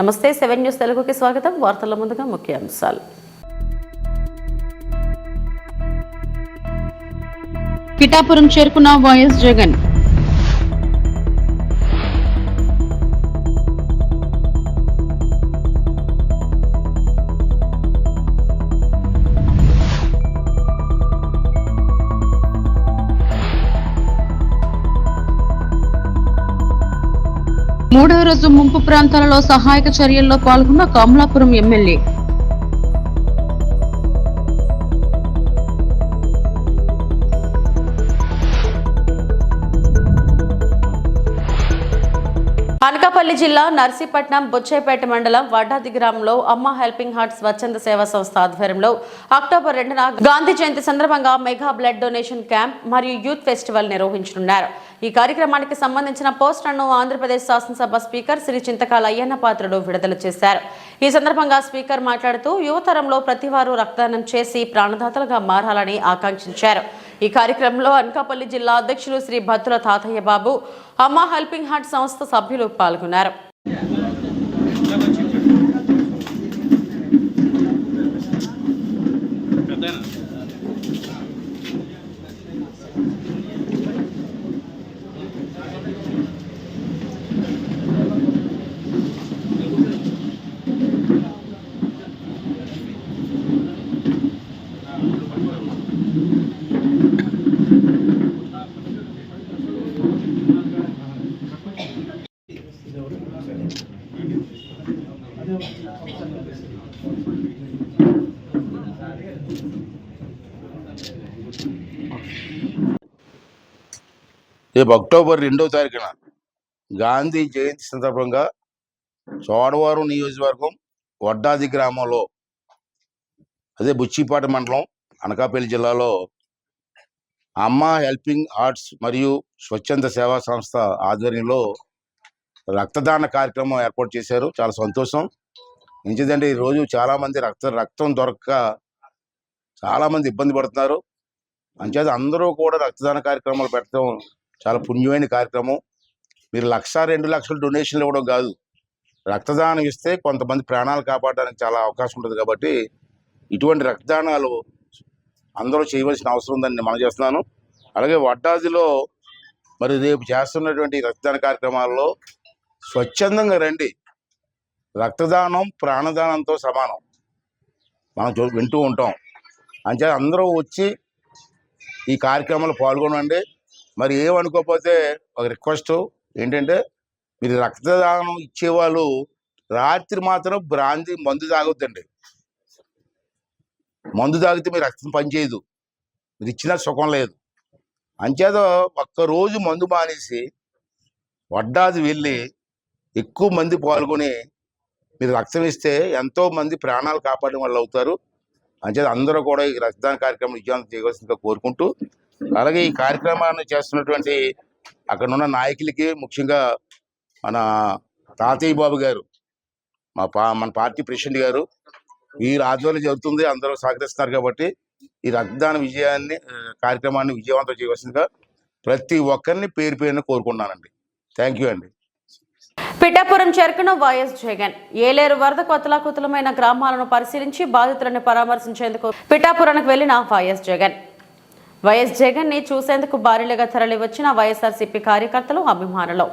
నమస్తే seven news తెలుగుకి స్వాగతం. వార్తల ముందుగా ముఖ్యాంశాలు. పిఠాపురం చేరుకున్న వైఎస్ జగన్ మూడవ రోజు ముంపు ప్రాంతాలలో సహాయక చర్యల్లో పాల్గొన్న కమలాపురం ఎమ్మెల్యే. అనకాపల్లి జిల్లా నర్సీపట్నం బుచ్చేపేట మండలం వడ్డాది గ్రామంలో అమ్మ హెల్పింగ్ హార్ట్ స్వచ్ఛంద సేవా సంస్థ ఆధ్వర్యంలో అక్టోబర్ రెండున గాంధీ జయంతి సందర్భంగా మెగా బ్లడ్ డొనేషన్ క్యాంప్ మరియు యూత్ ఫెస్టివల్ నిర్వహించనున్నారు. ఈ కార్యక్రమానికి సంబంధించిన పోస్టర్ను ఆంధ్రప్రదేశ్ శాసనసభ స్పీకర్ శ్రీ చింతకాల అయ్యన్న పాత్రుడు విడుదల చేశారు. ఈ సందర్భంగా స్పీకర్ మాట్లాడుతూ యువతరంలో ప్రతివారు రక్తదానం చేసి ప్రాణదాతలుగా మారాలని ఆకాంక్షించారు. ఈ కార్యక్రమంలో అనకాపల్లి జిల్లా అధ్యక్షులు శ్రీ భద్రుల తాతయ్య బాబు అమ్మ హెల్పింగ్ హార్ట్ సంస్థ సభ్యులు పాల్గొన్నారు. రేపు అక్టోబర్ రెండవ తారీఖున గాంధీ జయంతి సందర్భంగా చోడవరం నియోజకవర్గం వడ్డాది గ్రామంలో అదే బుచ్చిపాట మండలం అనకాపల్లి జిల్లాలో అమ్మ హెల్పింగ్ ఆర్ట్స్ మరియు స్వచ్ఛంద సేవా సంస్థ ఆధ్వర్యంలో రక్తదాన కార్యక్రమం ఏర్పాటు చేశారు. చాలా సంతోషం. ఎందుకంటే ఈరోజు చాలామంది రక్త రక్తం దొరక్క చాలామంది ఇబ్బంది పడుతున్నారు. అంచేత అందరూ కూడా రక్తదాన కార్యక్రమాలు పెట్టడం చాలా పుణ్యమైన కార్యక్రమం. మీరు లక్ష రెండు లక్షలు డొనేషన్లు ఇవ్వడం కాదు. రక్తదానం ఇస్తే కొంతమంది ప్రాణాలు కాపాడడానికి చాలా అవకాశం ఉంటుంది కాబట్టి ఇటువంటి రక్తదానాలు అందరూ చేయవలసిన అవసరం ఉందని నేను మనం చేస్తున్నాను. అలాగే వడ్డాదిలో మరి రేపు చేస్తున్నటువంటి రక్తదాన కార్యక్రమాల్లో స్వచ్ఛందంగా రండి. రక్తదానం ప్రాణదానంతో సమానం. మనం చూ- వింటూ ఉంటాం. అంతే అందరూ వచ్చి ఈ కార్యక్రమంలో పాల్గొనండి. మరి ఏమనుకోకపోతే ఒక రిక్వెస్ట్ ఏంటంటే మీరు రక్తదానం ఇచ్చేవాళ్ళు రాత్రి మాత్రం బ్రాంతి మందు తాగొద్దండి. మందు తాగితే మీ రక్తం పనిచేయదు. మీరు ఇచ్చినా సుఖం లేదు. అంచేత ఒక్కరోజు మందు మానేసి వడ్డాది వెళ్ళి ఎక్కువ మంది పాల్గొని మీరు రక్తం ఇస్తే ఎంతో మంది ప్రాణాలు కాపాడడం వల్ల అవుతారు. అంచేత అందరూ కూడా ఈ రక్తదాన కార్యక్రమం విజయవంతం చేయవలసిందిగా కోరుకుంటూ అలాగే ఈ కార్యక్రమాన్ని చేస్తున్నటువంటి అక్కడ ఉన్న నాయకులకి ముఖ్యంగా మన తాతయ్య బాబు గారు మా పా మన పార్టీ ప్రెసిడెంట్ గారు ఈ ఆధ్వర్యంలో జరుగుతుంది. అందరూ సహకరిస్తున్నారు కాబట్టి ఈ రక్తదాన విజయాన్ని కార్యక్రమాన్ని విజయవంతం చేయవలసిందిగా ప్రతి ఒక్కరిని పేరు పేరున కోరుకున్నానండి థ్యాంక్ యూ అండి. పిఠాపురం చేరుకున్న వైఎస్ జగన్ ఏలేరు వరద కొత్తలాకుతలమైన గ్రామాలను పరిశీలించి బాధితులను పరామర్శించేందుకు పిఠాపురానికి వెళ్ళిన వైఎస్ జగన్. వైఎస్ జగన్ని చూసేందుకు భారీలుగా తరలివచ్చిన వైఎస్ఆర్ వైఎస్ఆర్సీపీ కార్యకర్తలు అభిమానులు.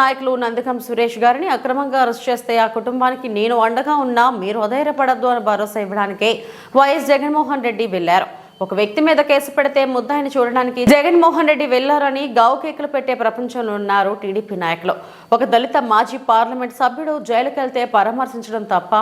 నాయకులు నందికం సురేష్ గారిని అక్రమంగా అరెస్ట్ చేస్తే ఆ కుటుంబానికి నేను అండగా ఉన్నా మీరు అధైర్యపడద్దు అని భరోసా ఇవ్వడానికే వైఎస్ జగన్మోహన్ రెడ్డి వెళ్ళారు ఒక వ్యక్తి మీద కేసు పెడితే ముద్దాయిని చూడడానికి జగన్మోహన్ రెడ్డి వెళ్ళారని గావు కేకులు పెట్టే ప్రపంచంలో ఉన్నారు టీడీపీ నాయకులు. ఒక దళిత మాజీ పార్లమెంట్ సభ్యుడు జైలుకి వెళ్తే పరామర్శించడం తప్ప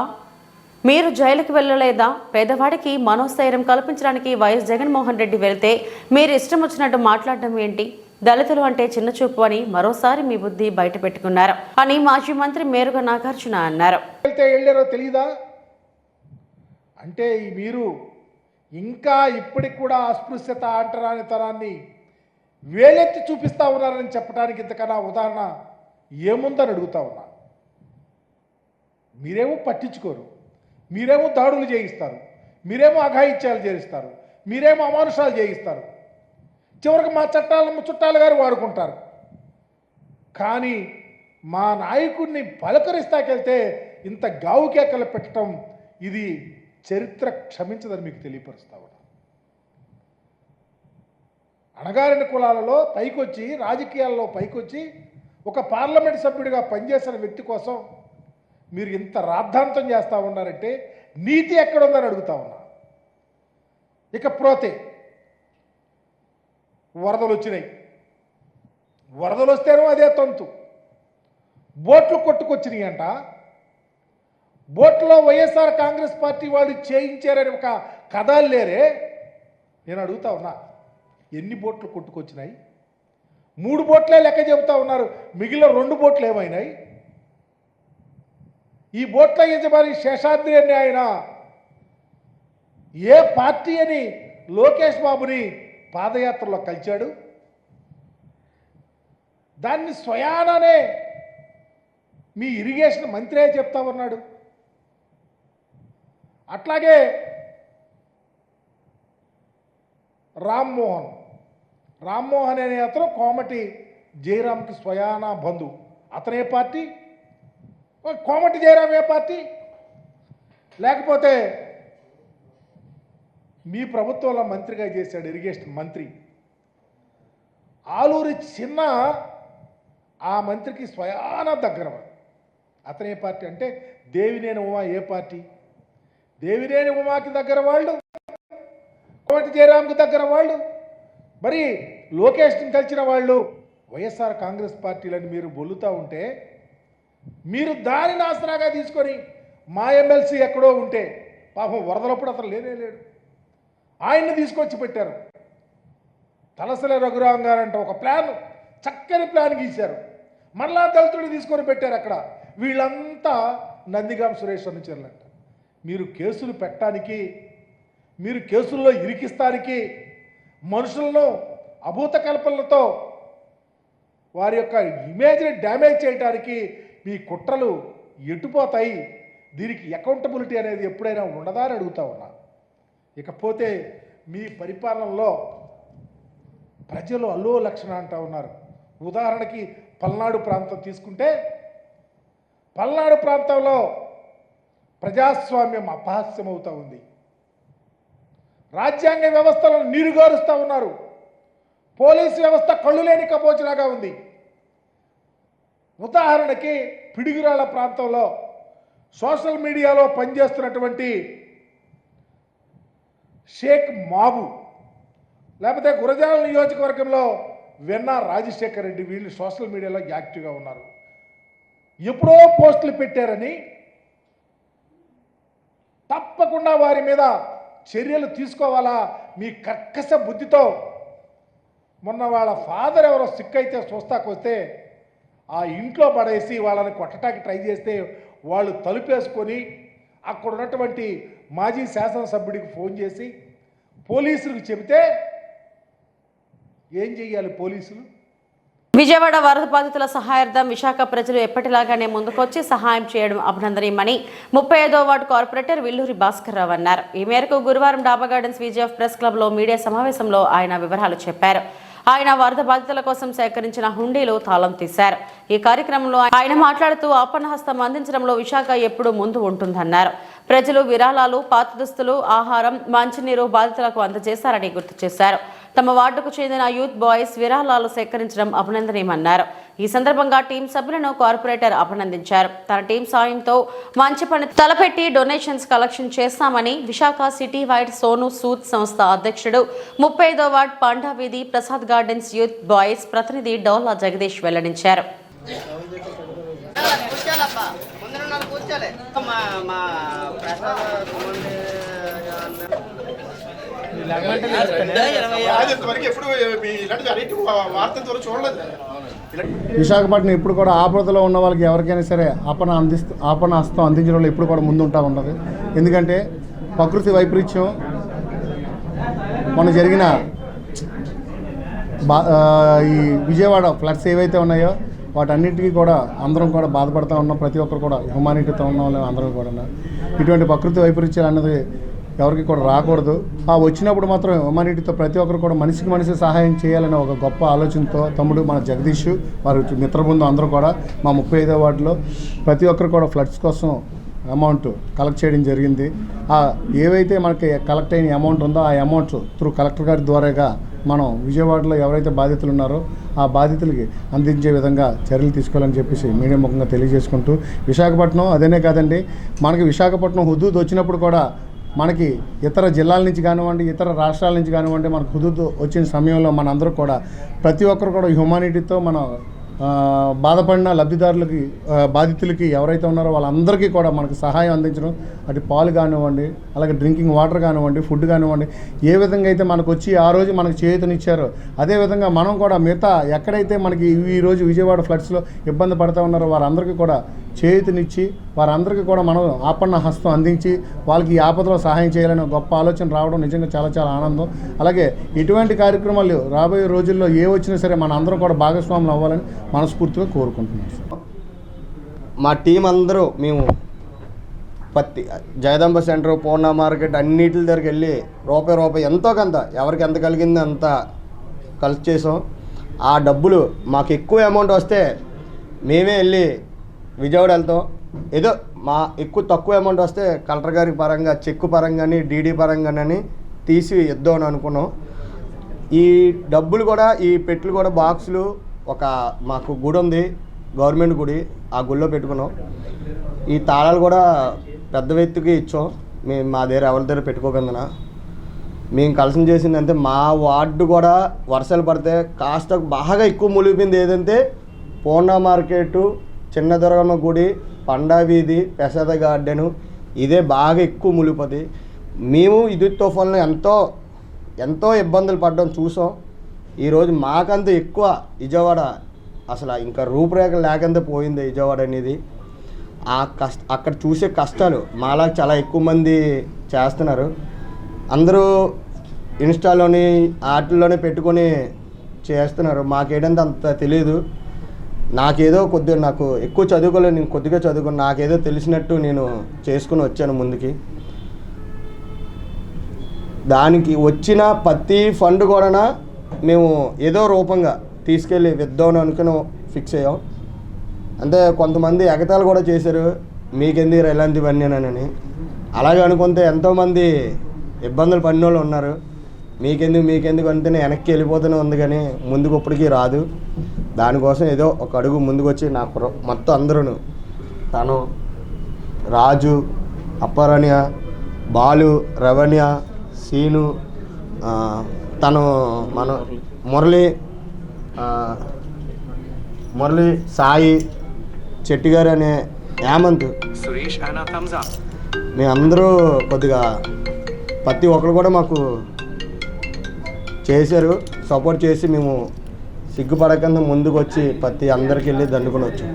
మీరు జైలుకి వెళ్ళలేదా? పేదవాడికి మనోస్థైర్యం కల్పించడానికి వైఎస్ జగన్మోహన్ రెడ్డి వెళ్తే మీరు ఇష్టం వచ్చినట్టు మాట్లాడడం ఏంటి? దళితులు అంటే చిన్న చూపు అని మరోసారి మీ బుద్ధి బయట పెట్టుకున్నారు అని మాజీ మంత్రి మేరుగ నాగార్జున అన్నారు. వెళ్తే వెళ్ళారో తెలీదా? అంటే మీరు ఇంకా ఇప్పటికి కూడా అస్పృశ్యత అంటరానితనాన్ని వేలెత్తి చూపిస్తా ఉన్నారని చెప్పడానికి ఇంతకన్నా ఉదాహరణ ఏముందని అడుగుతా ఉన్నా. మీరేమో పట్టించుకోరు. మీరేమో దాడులు చేయిస్తారు. మీరేమో అఘాయిత్యాలు చేయిస్తారు. మీరేమో అమానుషాలు చేయిస్తారు. చివరికి మా చట్టాలమ్మ చుట్టాలు గారు వాడుకుంటారు. కానీ మా నాయకుడిని పలకరిస్తాకెళ్తే ఇంత గావు కేకలు పెట్టడం ఇది చరిత్ర క్షమించదని మీకు తెలియపరుస్తా ఉన్నా. అణగారిన కులాలలో పైకొచ్చి రాజకీయాల్లో పైకొచ్చి ఒక పార్లమెంట్ సభ్యుడిగా పనిచేసిన వ్యక్తి కోసం మీరు ఇంత రాద్ధాంతం చేస్తూ ఉన్నారంటే నీతి ఎక్కడుందని అడుగుతా ఉన్నా. ఇక ప్రోతే వరదలు వచ్చినాయి. వరదలు వస్తేనో అదే తంతు. బోట్లు కొట్టుకొచ్చినాయి అంట బోట్లో వైఎస్ఆర్ కాంగ్రెస్ పార్టీ వాళ్ళు చేయించారని ఒక కథలు లేరే. నేను అడుగుతా ఉన్నా ఎన్ని బోట్లు కొట్టుకొచ్చినాయి? మూడు బోట్లే లెక్క చెబుతా ఉన్నారు. మిగిలిన రెండు బోట్లు ఏమైనాయి? ఈ బోట్ల యజమాని శేషాద్రి అని ఆయన ఏ పార్టీ అని లోకేష్ బాబుని పాదయాత్రలో కలిచాడు. దాన్ని స్వయాననే మీ ఇరిగేషన్ మంత్రే చెప్తా ఉన్నాడు. అట్లాగే రామ్మోహన్ రామ్మోహన్ అనే అతను కోమటి జయరామ్కి స్వయాన బంధువు. అతనే పార్టీ కోమటి జయరామ్ ఏ పార్టీ. లేకపోతే మీ ప్రభుత్వంలో మంత్రిగా చేశాడు ఇరిగేషన్ మంత్రి. ఆలూరి చిన్న ఆ మంత్రికి స్వయాన దగ్గర అతనే పార్టీ అంటే దేవినేని ఉమా ఏ పార్టీ? దేవినేని ఉమాకి దగ్గర వాళ్ళు కోమటి జయరాంకి దగ్గర వాళ్ళు మరి లోకేష్ని కలిసిన వాళ్ళు వైఎస్ఆర్ కాంగ్రెస్ పార్టీలని మీరు బొల్లుతూ ఉంటే మీరు దానిని ఆసరాగా తీసుకొని మా ఎమ్మెల్సీ ఎక్కడో ఉంటే పాపం వరదలప్పుడు అతను లేనే లేడు. ఆయన్ని తీసుకొచ్చి పెట్టారు. తలసల రఘురాం గారు అంటే ఒక ప్లాన్ చక్కని ప్లాన్ గీశారు. మరలా దళితుడిని తీసుకొని పెట్టారు అక్కడ. వీళ్ళంతా నందిగాం సురేష్ అనుచరులంట మీరు కేసులు పెట్టడానికి మీరు కేసుల్లో ఇరికిస్తానికి మనుషులను అభూత కల్పనలతో వారి యొక్క ఇమేజ్ని డ్యామేజ్ చేయడానికి మీ కుట్రలు ఎటుపోతాయి? దీనికి అకౌంటబిలిటీ అనేది ఎప్పుడైనా ఉండదా అని అడుగుతా ఉన్నా. ఇకపోతే మీ పరిపాలనలో ప్రజలు అల్లో లక్షణ అంటూ ఉన్నారు. ఉదాహరణకి పల్నాడు ప్రాంతం తీసుకుంటే పల్నాడు ప్రాంతంలో ప్రజాస్వామ్యం అపహాస్యమవుతూ ఉంది. రాజ్యాంగ వ్యవస్థలను నీరుగారుస్తూ ఉన్నారు. పోలీస్ వ్యవస్థ కళ్ళు లేని కపోచలాగా ఉంది. ఉదాహరణకి పిడుగురాళ్ళ ప్రాంతంలో సోషల్ మీడియాలో పనిచేస్తున్నటువంటి షేక్ మాబు. లేకపోతే గురజాల నియోజకవర్గంలో వెన్న రాజశేఖర్ రెడ్డి వీళ్ళు సోషల్ మీడియాలో యాక్టివ్గా ఉన్నారు. ఎప్పుడో పోస్టులు పెట్టారని తప్పకుండా వారి మీద చర్యలు తీసుకోవాలా మీ కర్కశ బుద్ధితో? మొన్న వాళ్ళ ఫాదర్ ఎవరో సిక్ అయితే చూస్తాకు వస్తే ఆ ఇంట్లో పడేసి వాళ్ళని కొట్టడానికి ట్రై చేస్తే వాళ్ళు తలుపేసుకొని అక్కడ ఉన్నటువంటి మాజీ శాసనసభ్యుడికి ఫోన్ చేసి పోలీసులకు చెబితే ఏం చెయ్యాలి పోలీసులు? విజయవాడ వరద బాధితుల సహాయార్థం విశాఖ ప్రజలు ఎప్పటిలాగానే ముందుకొచ్చి సహాయం చేయడం అభినందనీయమని ముప్పై ఐదో వార్డు కార్పొరేటర్ విల్లూరి భాస్కర్ రావు అన్నారు. ఈ మేరకు గురువారం డాబా గార్డెన్స్ విజయఫ్ ప్రెస్ క్లబ్లో మీడియా సమావేశంలో ఆయన వివరాలు చెప్పారు. ఆయన వరద బాధితుల కోసం సేకరించిన హుండీలు తాళం తీశారు. ఈ కార్యక్రమంలో ఆయన మాట్లాడుతూ ఆపన్నహస్తం అందించడంలో విశాఖ ఎప్పుడు ముందు ఉంటుందన్నారు. ప్రజలు విరాళాలు పాత దుస్తులు ఆహారం మంచినీరు బాధితులకు అందజేశారని గుర్తు చేశారు. తమ వార్డుకు చెందిన యూత్ బాయ్స్ విరాళాలు సేకరించడం అభినందనీయమన్నారు. ఈ సందర్భంగా టీం సభ్యులను కార్పొరేటర్ అభినందించారు. తన టీం సాయంతో మంచి పని తలపెట్టి డొనేషన్స్ కలెక్షన్ చేస్తామని విశాఖ సిటీ వైడ్ సోను సూద్ సంస్థ అధ్యక్షుడు ముప్పై ఐదో వార్డ్ పాండా వీధి ప్రసాద్ గార్డెన్స్ యూత్ బాయ్స్ ప్రతినిధి డోలా జగదీష్ వెల్లడించారు. మా విశాఖపట్నం ఇప్పుడు కూడా ఆపదలో ఉన్న వాళ్ళకి ఎవరికైనా సరే ఆపణ అందిస్తూ ఆపణ హస్తం అందించడంలో ఇప్పుడు కూడా ముందుంటా ఉన్నది. ఎందుకంటే ప్రకృతి వైపరీత్యం మొన్న జరిగిన బా ఈ విజయవాడ ఫ్లడ్స్ ఏవైతే ఉన్నాయో వాటన్నిటికీ కూడా అందరం కూడా బాధపడుతూ ఉన్నాం. ప్రతి ఒక్కరు కూడా హ్యుమానిటీతో ఉన్న వాళ్ళు అందరం కూడా. ఇటువంటి ప్రకృతి వైపరీత్యాలు అన్నది ఎవరికి కూడా రాకూడదు. ఆ వచ్చినప్పుడు మాత్రం హ్యుమానిటీతో ప్రతి ఒక్కరు కూడా మనిషికి మనిషి సహాయం చేయాలనే ఒక గొప్ప ఆలోచనతో తమ్ముడు మన జగదీష్ వారి మిత్రబృందం అందరూ కూడా మా ముప్పై ఐదో వార్డులో ప్రతి ఒక్కరు కూడా ఫ్లడ్స్ కోసం అమౌంట్ కలెక్ట్ చేయడం జరిగింది. ఆ ఏవైతే మనకి కలెక్ట్ అయిన అమౌంట్ ఉందో ఆ అమౌంట్ త్రూ కలెక్టర్ గారి ద్వారాగా మనం విజయవాడలో ఎవరైతే బాధితులు ఉన్నారో ఆ బాధితులకి అందించే విధంగా చర్యలు తీసుకోవాలని చెప్పేసి మీడియా ముఖంగా తెలియజేసుకుంటూ విశాఖపట్నం అదేనే కాదండి మనకి విశాఖపట్నం హుదూద్ వచ్చినప్పుడు కూడా మనకి ఇతర జిల్లాల నుంచి కానివ్వండి ఇతర రాష్ట్రాల నుంచి కానివ్వండి మనకు హుదూద్ వచ్చిన సమయంలో మనందరూ కూడా ప్రతి ఒక్కరు కూడా హ్యుమానిటీతో మన బాధపడిన లబ్ధిదారులకి బాధితులకి ఎవరైతే ఉన్నారో వాళ్ళందరికీ కూడా మనకు సహాయం అందించడం అటు పాలు కానివ్వండి అలాగే డ్రింకింగ్ వాటర్ కానివ్వండి ఫుడ్ కానివ్వండి ఏ విధంగా అయితే మనకు వచ్చి ఆ రోజు మనకు చేయూతనిచ్చారో అదేవిధంగా మనం కూడా మిగతా ఎక్కడైతే మనకి ఈ రోజు విజయవాడ ఫ్లడ్స్లో ఇబ్బంది పడుతూ ఉన్నారో వారందరికీ కూడా చేతినిచ్చి వారందరికీ కూడా మనం ఆపన్న హస్తం అందించి వాళ్ళకి ఈ ఆపదలో సహాయం చేయాలనే గొప్ప ఆలోచన రావడం నిజంగా చాలా చాలా ఆనందం. అలాగే ఇటువంటి కార్యక్రమాలు రాబోయే రోజుల్లో ఏ వచ్చినా సరే మన అందరం కూడా భాగస్వాములు అవ్వాలని మనస్ఫూర్తిగా కోరుకుంటున్నాం మా టీం అందరూ మేము పత్తి జయదంబ సెంటర్ పూర్ణ మార్కెట్ అన్నిటి దగ్గరికి వెళ్ళి రూపాయి రూపాయి ఎంతో కొంత ఎవరికి ఎంత కలిగిందో అంత కలిసి చేసాం. ఆ డబ్బులు మాకు ఎక్కువ అమౌంట్ వస్తే మేమే వెళ్ళి విజయవాడ వెళ్తాం ఏదో మా ఎక్కువ తక్కువ అమౌంట్ వస్తే కలెక్టర్ గారి పరంగా చెక్కు పరంగాని డీడీ పరంగానని తీసి ఇద్దాం అని అనుకున్నాం. ఈ డబ్బులు కూడా ఈ పెట్లు కూడా బాక్సులు ఒక మాకు గుడి ఉంది గవర్నమెంట్ గుడి ఆ గుడిలో పెట్టుకున్నాం. ఈ తాళాలు కూడా పెద్ద వ్యక్తికి ఇచ్చాం. మేము మా దగ్గర ఎవరి దగ్గర పెట్టుకోకుండా మేము కలిసి చేసింది అంటే మా వార్డు కూడా వర్షాలు పడితే కాస్త బాగా ఎక్కువ మునిగిపోయింది. ఏదంటే పూర్ణ మార్కెట్ చిన్న దుర్గమ్మ గుడి పండా వీధి ప్రసాద గార్డెను ఇదే బాగా ఎక్కువ మునిగిపోతుంది మేము ఇది తుఫాన్లో ఎంతో ఎంతో ఇబ్బందులు పడ్డం చూసాం. ఈరోజు మాకంత ఎక్కువ విజయవాడ అసలు ఇంకా రూపురేఖలు లేకంత పోయింది విజయవాడ అనేది. ఆ కష్ట అక్కడ చూసే కష్టాలు మాలా చాలా ఎక్కువ మంది చేస్తున్నారు. అందరూ ఇన్స్టాలోని వాటిల్లోనే పెట్టుకొని చేస్తున్నారు. మాకేటంటే అంత తెలియదు నాకేదో కొద్దిగా నాకు ఎక్కువ చదువుకోలేదు నేను కొద్దిగా చదువుకుని నాకేదో తెలిసినట్టు నేను చేసుకుని వచ్చాను ముందుకి. దానికి వచ్చిన ప్రతి ఫండ్ కూడా మేము ఏదో రూపంగా తీసుకెళ్ళి విద్దామని అనుకుని ఫిక్స్ అయ్యాం. అంటే కొంతమంది ఎగతాలు కూడా చేశారు మీకెందుకు ఇలాంటివన్నీనని అలాగే అనుకుంటే ఎంతోమంది ఇబ్బందులు పడిన వాళ్ళు ఉన్నారు. మీకెందుకు మీకెందుకు అంటేనే వెనక్కి వెళ్ళిపోతూనే ఉంది కానీ ముందుకు ఇప్పటికీ రాదు. దానికోసం ఏదో ఒక అడుగు ముందుకు వచ్చి నా మొత్తం అందరూ తను రాజు అప్పరణ్య బాలు రవణ్య సీను తను మన మురళి మురళి సాయి చెట్టి గారు అనే హేమంత్ thumbs up. మేమందరూ కొద్దిగా ప్రతి ఒక్కరు కూడా మాకు చేశారు సపోర్ట్ చేసి మేము సిగ్గుపడకుండా ముందుకు వచ్చి ప్రతి అందరికి వెళ్ళి దండుకొని వచ్చాం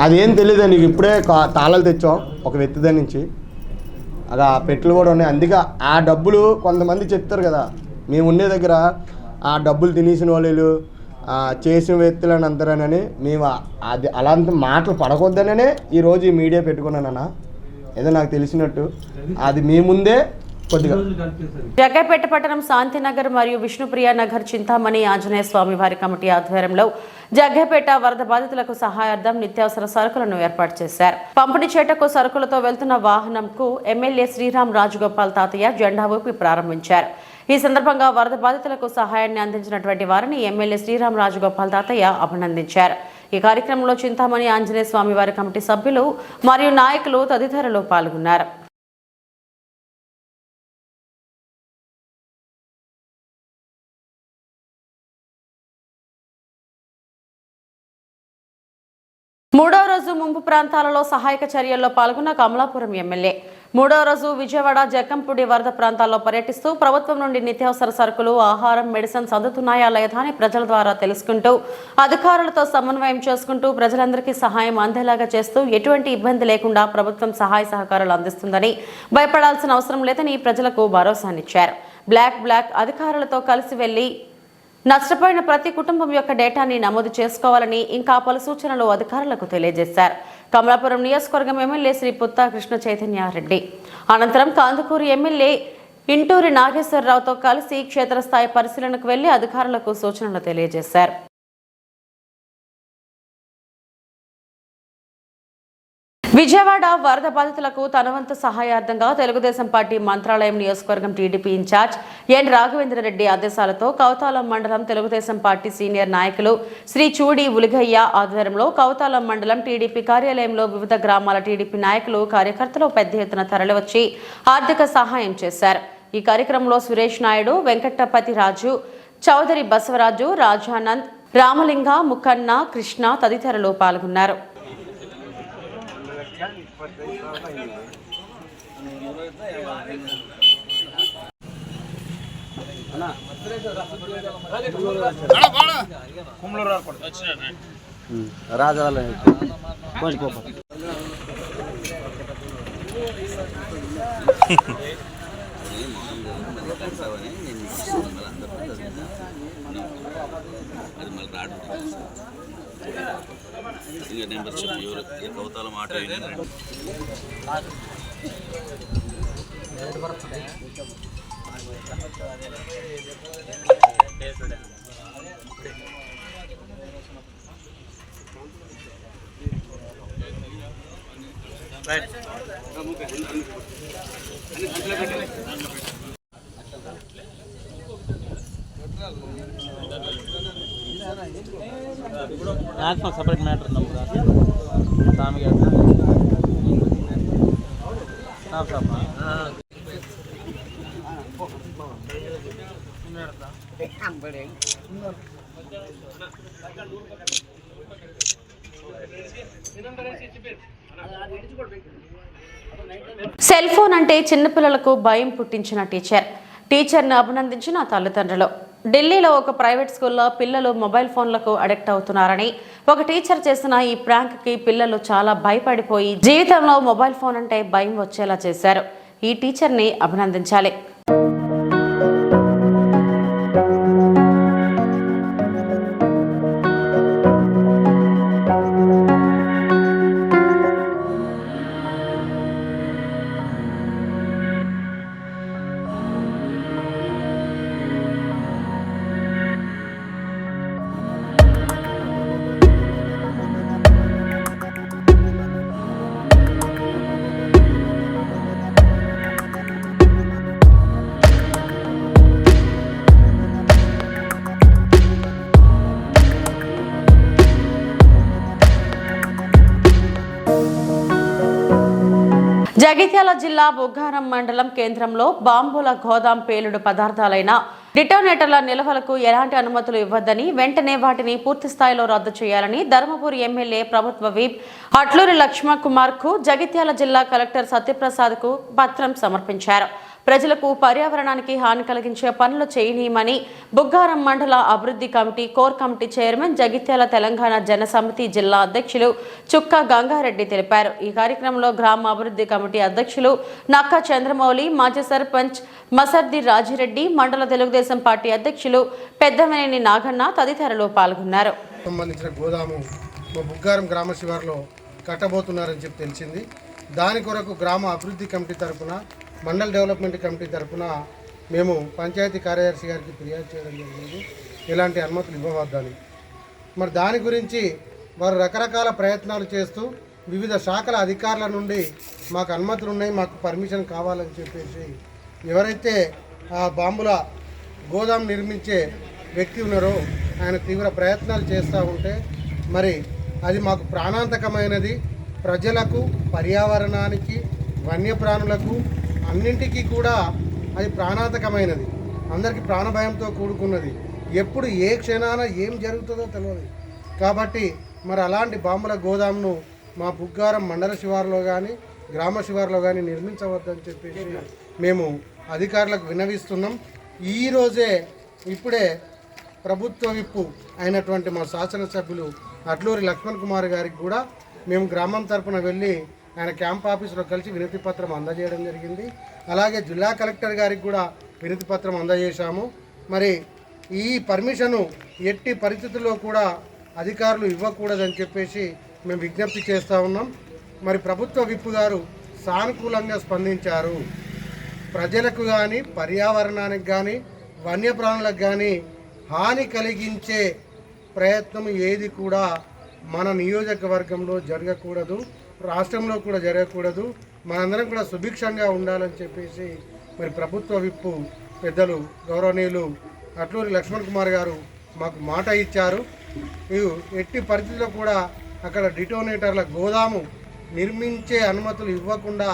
అదేం తెలియదు నీకు ఇప్పుడే కా- తాళాలు తెచ్చాం ఒక వ్యక్తి దగ్గర నుంచి. అది ఆ పెట్లు కూడా ఉన్నాయి. అందుకే ఆ డబ్బులు కొంతమంది చెప్తారు కదా మేము ఉండే దగ్గర ఆ డబ్బులు తినేసిన వాళ్ళు చేసిన వ్యక్తులు అని అంటారనని మేము అది అలాంటి మాటలు పడకొద్దననే ఈరోజు ఈ మీడియా పెట్టుకున్నానన్నా. ఏదో నాకు తెలిసినట్టు. అది మీ ముందే జగ్గైపేట పట్టణం శాంతినగర్ మరియు విష్ణుప్రియ నగర్ చింతామణి ఆంజనేయ స్వామి వారి కమిటీ ఆధ్వర్యంలో జగ్గైపేట వరద బాధితులకు సహాయార్థం నిత్యావసర సరుకులను ఏర్పాటు చేశారు. పంపిణీ చేటకు సరుకులతో వెళ్తున్న వాహనంకు ఎమ్మెల్యే శ్రీరామ్ రాజగోపాల్ తాతయ్య జెండా ఊపి ప్రారంభించారు. ఈ సందర్భంగా వరద బాధితులకు సహాయాన్ని అందించినటువంటి వారిని ఎమ్మెల్యే శ్రీరామ్ రాజగోపాల్ తాతయ్య అభినందించారు. ఈ కార్యక్రమంలో చింతామణి ఆంజనేయ స్వామి వారి కమిటీ సభ్యులు మరియు నాయకులు తదితరులు పాల్గొన్నారు. మూడో రోజు ముంపు ప్రాంతాలలో సహాయక చర్యల్లో పాల్గొన్న కమలాపురం ఎమ్మెల్యే. మూడో రోజు విజయవాడ జక్కంపూడి వరద ప్రాంతాల్లో పర్యటిస్తూ ప్రభుత్వం నుండి నిత్యావసర సరుకులు ఆహారం మెడిసిన్స్ అందుతున్నాయా లేదా అని ప్రజల ద్వారా తెలుసుకుంటూ అధికారులతో సమన్వయం చేసుకుంటూ ప్రజలందరికీ సహాయం అందేలాగా చేస్తూ ఎటువంటి ఇబ్బంది లేకుండా ప్రభుత్వం సహాయ సహకారాలు అందిస్తుందని భయపడాల్సిన అవసరం లేదని ప్రజలకు భరోసానిచ్చారు. బ్లాక్ బ్లాక్ అధికారులతో కలిసి వెళ్ళి నష్టపోయిన ప్రతి కుటుంబం యొక్క డేటాని నమోదు చేసుకోవాలని ఇంకా పలు సూచనలు అధికారులకు తెలియజేశారు. కమలాపురం నియోజకవర్గం ఎమ్మెల్యే శ్రీ పుత్తా కృష్ణ చైతన్యారెడ్డి అనంతరం కాందుకూరు ఎమ్మెల్యే ఇంటూరి నాగేశ్వరరావుతో కలిసి క్షేత్రస్థాయి పరిశీలనకు వెళ్ళి అధికారులకు సూచనలు తెలియజేశారు. విజయవాడ వరద బాధితులకు తనవంత సహాయార్థంగా తెలుగుదేశం పార్టీ మంత్రాలయం నియోజకవర్గం టీడీపీ ఇన్ఛార్జ్ ఎన్ రాఘవేంద్రరెడ్డి ఆదేశాలతో కౌతాలం మండలం తెలుగుదేశం పార్టీ సీనియర్ నాయకులు శ్రీ చూడి ఉలిగయ్య ఆధ్వర్యంలో కౌతాలం మండలం టీడీపీ కార్యాలయంలో వివిధ గ్రామాల టీడీపీ నాయకులు కార్యకర్తలు పెద్ద ఎత్తున తరలివచ్చి ఆర్థిక సహాయం చేశారు. ఈ కార్యక్రమంలో సురేష్ నాయుడు వెంకటపతి రాజు చౌదరి బసవరాజు రాజానంద్ రామలింగ ముక్కన్న కృష్ణ తదితరులు పాల్గొన్నారు. రాజాల బండిపోప అది మళ్ళీ రాడు ఇంకా మెంబర్షిప్ ఎవరు గౌతాల మాట రైట్ మ్యాక్సిమం సపరేట్ మ్యాటర్ నమ్ముదా స్వామి గారు సెల్ ఫోన్ అంటే చిన్నపిల్లలకు భయం పుట్టించిన టీచర్ టీచర్ను అభినందించిన తల్లిదండ్రులు ఢిల్లీలో ఒక ప్రైవేట్ స్కూల్లో పిల్లలు మొబైల్ ఫోన్లకు అడిక్ట్ అవుతున్నారని ఒక టీచర్ చేసిన ఈ ప్రాంక్కి పిల్లలు చాలా భయపడిపోయి జీవితంలో మొబైల్ ఫోన్ అంటే భయం వచ్చేలా చేశారు. ఈ టీచర్ని అభినందించాలి. జిల్లా బుగ్గారం మండలం కేంద్రంలో బాంబుల గోదాం పేలుడు పదార్థాలైన డిటోనేటర్ల నిల్వలకు ఎలాంటి అనుమతులు ఇవ్వద్దని వెంటనే వాటిని పూర్తి స్థాయిలో రద్దు చేయాలని ధర్మపురి ఎమ్మెల్యే ప్రభుత్వ వీప్ అట్లూరి లక్ష్మణ్ కుమార్కు జగిత్యాల జిల్లా కలెక్టర్ సత్యప్రసాద్కు పత్రం సమర్పించారు. ప్రజలకు పర్యావరణానికి హాని కలిగించే పనులు చేయనీయమని బుగ్గారం మండల అభివృద్ధి committee core committee chairman Jagtial Telangana Jana Samithi జిల్లా అధ్యక్షులు చుక్క గంగారెడ్డి తెలిపారు. ఈ కార్యక్రమంలో గ్రామ అభివృద్ధి కమిటీ అధ్యక్షులు నక్క చంద్రమౌళి మాజీ సర్పంచ్ మసర్ది రాజిరెడ్డి మండల తెలుగుదేశం పార్టీ అధ్యక్షులు పెద్దమనేని నాగన్న తదితరులు పాల్గొన్నారు. సంబంధించిన గోదాము బుగ్గారం గ్రామ శివారులో కట్టబోతున్నారని చెప్పి తెలిసింది. దాని కొరకు గ్రామ అభివృద్ధి కమిటీ తరఫున మండల్ డెవలప్మెంట్ కమిటీ తరఫున మేము పంచాయతీ కార్యదర్శి గారికి ఫిర్యాదు చేయడం జరిగింది. ఇలాంటి అనుమతులు ఇవ్వవద్దని. మరి దాని గురించి వారు రకరకాల ప్రయత్నాలు చేస్తూ వివిధ శాఖల అధికారుల నుండి మాకు అనుమతులు ఉన్నాయి మాకు పర్మిషన్ కావాలని చెప్పేసి ఎవరైతే ఆ బాంబుల గోదాం నిర్మించే వ్యక్తి ఉన్నారో ఆయన తీవ్ర ప్రయత్నాలు చేస్తూ ఉంటే మరి అది మాకు ప్రాణాంతకమైనది. ప్రజలకు పర్యావరణానికి వన్యప్రాణులకు అన్నింటికీ కూడా అది ప్రాణాంతకమైనది. అందరికీ ప్రాణభయంతో కూడుకున్నది. ఎప్పుడు ఏ క్షణాన ఏం జరుగుతుందో తెలియదు కాబట్టి మరి అలాంటి బాంబుల గోదాంను మా బుగ్గారం మండల శివారులో కానీ గ్రామ శివారులో కానీ నిర్మించవద్దని చెప్పేసి మేము అధికారులకు విన్నవిస్తున్నాం. ఈరోజే ఇప్పుడే ప్రభుత్వ విప్పు అయినటువంటి మా శాసనసభ్యులు అట్లూరి లక్ష్మణ్ కుమార్ గారికి కూడా మేము గ్రామం తరపున వెళ్ళి ఆయన క్యాంప్ ఆఫీసులో కలిసి వినతి పత్రం అందజేయడం జరిగింది. అలాగే జిల్లా కలెక్టర్ గారికి కూడా వినతి పత్రం అందజేశాము. మరి ఈ పర్మిషను ఎట్టి పరిస్థితుల్లో కూడా అధికారులు ఇవ్వకూడదని చెప్పేసి మేము విజ్ఞప్తి చేస్తూ ఉన్నాం. మరి ప్రభుత్వ విప్పు గారు సానుకూలంగా స్పందించారు. ప్రజలకు కానీ పర్యావరణానికి కానీ వన్యప్రాణులకు కానీ హాని కలిగించే ప్రయత్నం ఏది కూడా మన నియోజకవర్గంలో జరగకూడదు. రాష్ట్రంలో కూడా జరగకూడదు. మనందరం కూడా సుభిక్షంగా ఉండాలని చెప్పేసి మరి ప్రభుత్వ విప్పు పెద్దలు గౌరవనీయులు అట్లూరి లక్ష్మణ్ కుమార్ గారు మాకు మాట ఇచ్చారు. ఇవి ఎట్టి పరిస్థితుల్లో కూడా అక్కడ డిటోనేటర్ల గోదాము నిర్మించే అనుమతులు ఇవ్వకుండా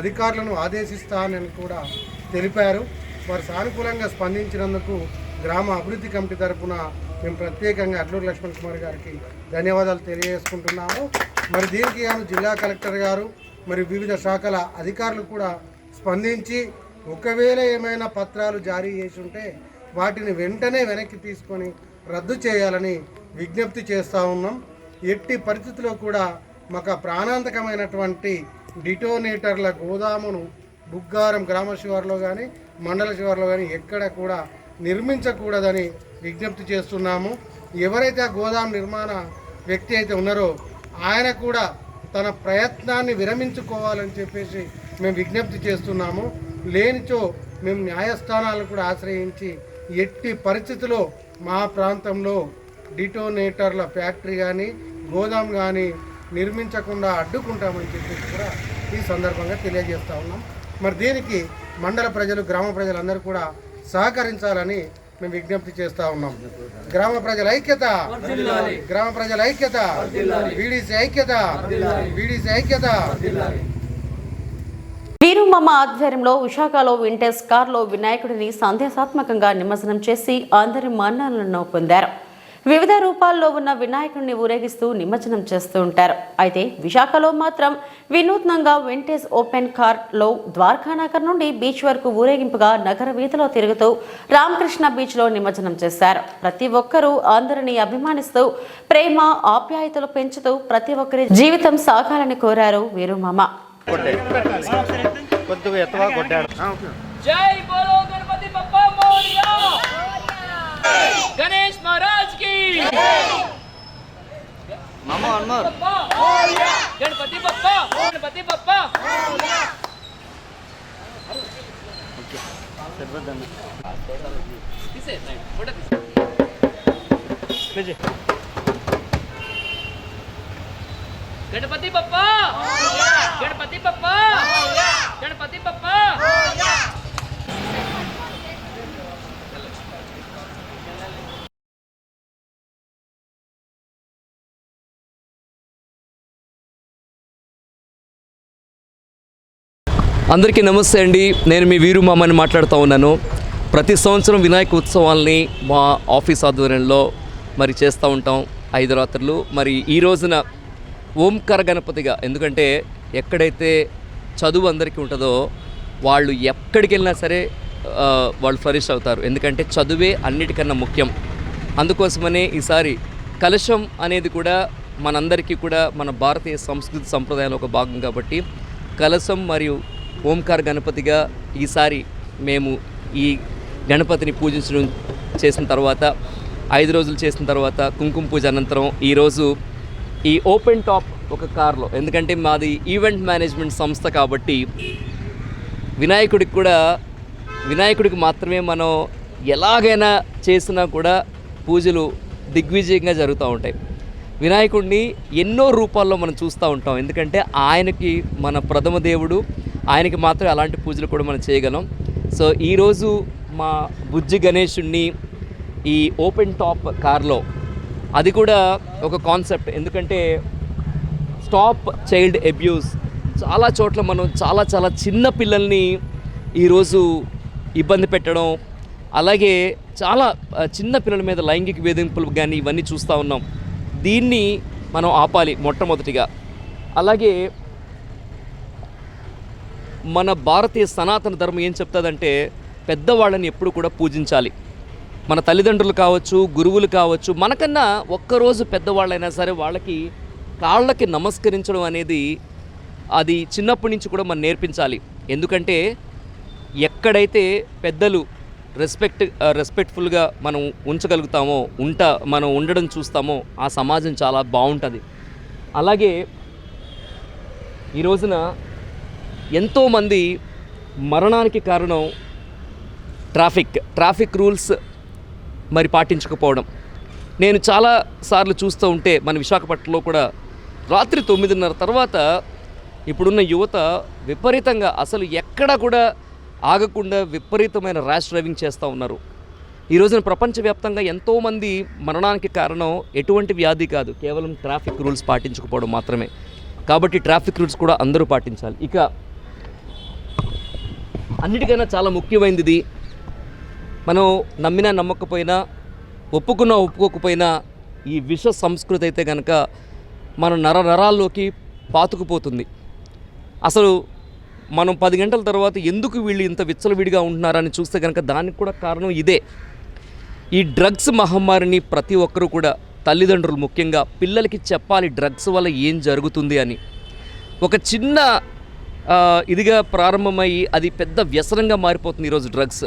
అధికారులను ఆదేశిస్తానని కూడా తెలిపారు. వారు సానుకూలంగా స్పందించినందుకు గ్రామ అభివృద్ధి కమిటీ తరఫున మేము ప్రత్యేకంగా అట్లూరు లక్ష్మణ్ కుమార్ గారికి ధన్యవాదాలు తెలియజేసుకుంటున్నాము. మరి దీనికి గాను జిల్లా కలెక్టర్ గారు మరి వివిధ శాఖల అధికారులు కూడా స్పందించి ఒకవేళ ఏమైనా పత్రాలు జారీ చేసి ఉంటే వాటిని వెంటనే వెనక్కి తీసుకొని రద్దు చేయాలని విజ్ఞప్తి చేస్తూ ఉన్నాం. ఎట్టి పరిస్థితుల్లో కూడా మాకు ప్రాణాంతకమైనటువంటి డిటోనేటర్ల గోదామును బుగ్గారం గ్రామ శివారులో కానీ మండల శివారులో కానీ ఎక్కడ కూడా నిర్మించకూడదని విజ్ఞప్తి చేస్తున్నాము. ఎవరైతే ఆ గోదాం నిర్మాణ వ్యక్తి అయితే ఉన్నారో ఆయన కూడా తన ప్రయత్నాన్ని విరమించుకోవాలని చెప్పేసి మేము విజ్ఞప్తి చేస్తున్నాము. లేనిచో మేము న్యాయస్థానాలను కూడా ఆశ్రయించి ఎట్టి పరిస్థితిలో మా ప్రాంతంలో డిటోనేటర్ల ఫ్యాక్టరీ కానీ గోదాం కానీ నిర్మించకుండా అడ్డుకుంటామని చెప్పేసి కూడా ఈ సందర్భంగా తెలియజేస్తూ ఉన్నాం. మరి దీనికి మండల ప్రజలు గ్రామ ప్రజలందరూ కూడా సహకరించాలని మేము విజ్ఞప్తి చేస్తా ఉన్నాం. గ్రామ ప్రజల ఐక్యత. గ్రామ ప్రజల ఐక్యత. బీడీసీ ఐక్యత. బీడీసీ ఐక్యత. వీరుమమ్మ ఆధ్వర్యంలో విశాఖలో వింటేజ్ కార్లో వినాయకుడిని సందేశాత్మకంగా నిమజ్జనం చేసి అందరి మన్ననలను పొందారు. వివిధ రూపాల్లో ఉన్న వినాయకుడిని ఊరేగిస్తూ నిమజ్జనం చేస్తూ ఉంటారు. అయితే విశాఖలో మాత్రం వినూత్నంగా వింటేజ్ ఓపెన్ కార్లో ద్వారకానగర్ నుండి బీచ్ వరకు ఊరేగింపుగా నగర వీధిలో తిరుగుతూ రామకృష్ణ బీచ్లో నిమజ్జనం చేశారు. ప్రతి ఒక్కరూ అందరినీ అభిమానిస్తూ ప్రేమ ఆప్యాయతలు పెంచుతూ ప్రతి ఒక్కరి జీవితం సాగాలని కోరారు ఎత్తవా కొట్టాడు. జై బోలో గణపతి బప్పా మోరియా గణేష్ మహారాజ్కి బప్పా గణపతి బప్పా గణపతి బప్పా తీసే ఫోటో తీసే గణపతి బప్పా గణపతి బప్పా గణపతి అందరికీ నమస్తే అండి. నేను మీ వీరు మామని మాట్లాడుతూ ఉన్నాను. ప్రతి సంవత్సరం వినాయక ఉత్సవాల్ని మా ఆఫీస్ ఆధ్వర్యంలో మరి చేస్తూ ఉంటాం. ఐదు రాత్రులు. మరి ఈ రోజున ఓంకార గణపతిగా ఎందుకంటే ఎక్కడైతే చదువు అందరికీ ఉంటుందో వాళ్ళు ఎక్కడికి వెళ్ళినా సరే వాళ్ళు ఫ్లరిష్ అవుతారు. ఎందుకంటే చదువే అన్నిటికన్నా ముఖ్యం. అందుకోసమనే ఈసారి కలశం అనేది కూడా మనందరికీ కూడా మన భారతీయ సంస్కృతి సంప్రదాయంలో ఒక భాగం కాబట్టి కలశం మరియు ఓంకార్ గణపతిగా ఈసారి మేము ఈ గణపతిని పూజించడం చేసిన తర్వాత ఐదు రోజులు చేసిన తర్వాత కుంకుమ పూజ అనంతరం ఈరోజు ఈ ఓపెన్ టాప్ ఒక కార్లో. ఎందుకంటే మాది ఈవెంట్ మేనేజ్మెంట్ సంస్థ కాబట్టి వినాయకుడికి కూడా వినాయకుడికి మాత్రమే మనం ఎలాగైనా చేసినా కూడా పూజలు దిగ్విజయంగా జరుగుతూ ఉంటాయి. వినాయకుడిని ఎన్నో రూపాల్లో మనం చూస్తూ ఉంటాం. ఎందుకంటే ఆయనకి మన ప్రథమ దేవుడు ఆయనకి మాత్రం అలాంటి పూజలు కూడా మనం చేయగలం. సో ఈరోజు మా బుజ్జి గణేషుణ్ణి ఈ ఓపెన్ టాప్ కార్లో అది కూడా ఒక కాన్సెప్ట్. ఎందుకంటే స్టాప్ చైల్డ్ అబ్యూస్ చాలా చోట్ల మనం చాలా చాలా చిన్న పిల్లల్ని ఈరోజు ఇబ్బంది పెట్టడం అలాగే చాలా చిన్న పిల్లల మీద లైంగిక వేధింపులు కానీ ఇవన్నీ చూస్తూ ఉన్నాం. దీన్ని మనం ఆపాలి మొట్టమొదటిగా. అలాగే మన భారతీయ సనాతన ధర్మం ఏం చెప్తుందంటే పెద్దవాళ్ళని ఎప్పుడు కూడా పూజించాలి. మన తల్లిదండ్రులు కావచ్చు గురువులు కావచ్చు మనకన్నా ఒక్కరోజు పెద్దవాళ్ళైనా సరే వాళ్ళకి కాళ్ళకి నమస్కరించడం అనేది అది చిన్నప్పటి నుంచి కూడా మనం నేర్పించాలి. ఎందుకంటే ఎక్కడైతే పెద్దలు రెస్పెక్ట్ రెస్పెక్ట్ఫుల్గా మనం ఉంచగలుగుతామో ఉంట మనం ఉండడం చూస్తామో ఆ సమాజం చాలా బాగుంటుంది. అలాగే ఈ రోజున ఎంతోమంది మరణానికి కారణం ట్రాఫిక్ ట్రాఫిక్ రూల్స్ మరి పాటించకపోవడం. నేను చాలా సార్లు చూస్తూ ఉంటే మన విశాఖపట్నంలో కూడా రాత్రి తొమ్మిదిన్నర తర్వాత ఇప్పుడున్న యువత విపరీతంగా అసలు ఎక్కడా కూడా ఆగకుండా విపరీతమైన ర్యాష్ డ్రైవింగ్ చేస్తూ ఉన్నారు. ఈ రోజున ప్రపంచవ్యాప్తంగా ఎంతోమంది మరణానికి కారణం ఎటువంటి వ్యాధి కాదు. కేవలం ట్రాఫిక్ రూల్స్ పాటించకపోవడం మాత్రమే. కాబట్టి ట్రాఫిక్ రూల్స్ కూడా అందరూ పాటించాలి. ఇక అన్నిటికైనా చాలా ముఖ్యమైనది ఇది మనం నమ్మినా నమ్మకపోయినా ఒప్పుకున్నా ఒప్పుకోకపోయినా ఈ విష సంస్కృతి అయితే కనుక మన నర నరాల్లోకి పాతుకుపోతుంది. అసలు మనం పది గంటల తర్వాత ఎందుకు వీళ్ళు ఇంత విచ్చలవిడిగా ఉంటున్నారని చూస్తే కనుక దానికి కూడా కారణం ఇదే. ఈ డ్రగ్స్ మహమ్మారిని ప్రతి ఒక్కరూ కూడా తల్లిదండ్రులు ముఖ్యంగా పిల్లలకి చెప్పాలి డ్రగ్స్ వల్ల ఏం జరుగుతుంది అని. ఒక చిన్న ఇదిగా ప్రారంభమయ్యి అది పెద్ద వ్యసనంగా మారిపోతుంది ఈరోజు డ్రగ్స్.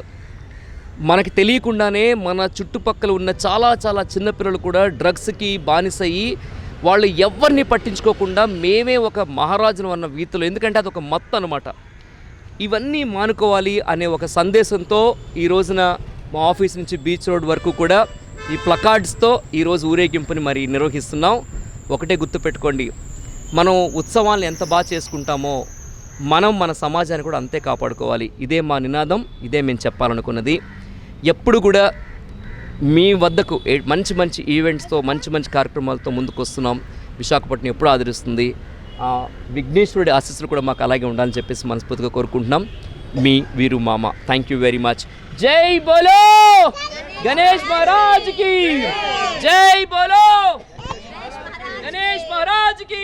మనకి తెలియకుండానే మన చుట్టుపక్కల ఉన్న చాలా చాలా చిన్నపిల్లలు కూడా డ్రగ్స్కి బానిసయ్యి వాళ్ళు ఎవరిని పట్టించుకోకుండా మేమే ఒక మహారాజును అన్న వీతిలో ఎందుకంటే అది ఒక మత్తు అనమాట ఇవన్నీ మానుకోవాలి అనే ఒక సందేశంతో ఈ రోజున మా ఆఫీస్ నుంచి బీచ్ రోడ్ వరకు కూడా ఈ ప్లకార్డ్స్తో ఈరోజు ఊరేగింపుని మరి నిర్వహిస్తున్నాం. ఒకటే గుర్తుపెట్టుకోండి మనం ఉత్సవాలను ఎంత బాగా చేసుకుంటామో మనం మన సమాజాన్ని కూడా అంతే కాపాడుకోవాలి. ఇదే మా నినాదం ఇదే మేము చెప్పాలనుకున్నది. ఎప్పుడు కూడా మీ వద్దకు మంచి మంచి ఈవెంట్స్తో మంచి మంచి కార్యక్రమాలతో ముందుకు వస్తున్నాం. విశాఖపట్నం ఎప్పుడు ఆదరిస్తుంది. విఘ్నేశ్వరుడి ఆశీస్సులు కూడా మాకు అలాగే ఉండాలని చెప్పేసి మనస్ఫూర్తిగా కోరుకుంటున్నాం. మీ వీరు మామ. థ్యాంక్ యూ వెరీ మచ్ జై బోలో! గణేష్ మహారాజ్కి! జై బోలో! గణేష్ మహారాజ్కి!